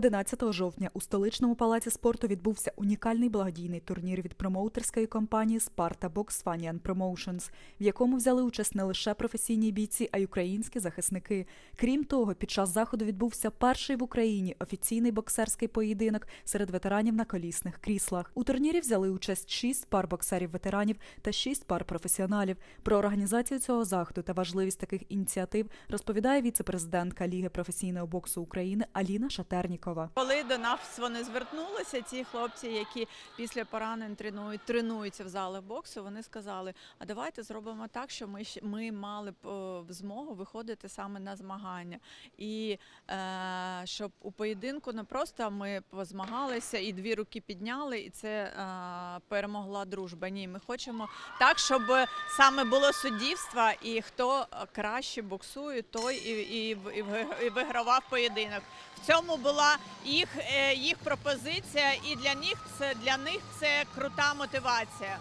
11 жовтня у столичному палаці спорту відбувся унікальний благодійний турнір від промоутерської компанії Sparta Box Funny and Promotions, в якому взяли участь не лише професійні бійці, а й українські захисники. Крім того, під час заходу відбувся перший в Україні офіційний боксерський поєдинок серед ветеранів на колісних кріслах. У турнірі взяли участь шість пар боксерів-ветеранів та шість пар професіоналів. Про організацію цього заходу та важливість таких ініціатив розповідає віце-президентка Ліги професійного боксу України Аліна Шатернікова. Коли до нас вони звернулися, ці хлопці, які після поранень тренують, тренуються в залах боксу, вони сказали: а давайте зробимо так, що ми ми мали б змогу виходити саме на змагання, і е, щоб у поєдинку не просто ми позмагалися і дві руки підняли, і це е, перемогла дружба. Ні, ми хочемо так, щоб саме було суддівство, і хто краще боксує, той і, і, і і вигравав поєдинок. В цьому була їх, е, їх пропозиція, і для них це для них це крута мотивація.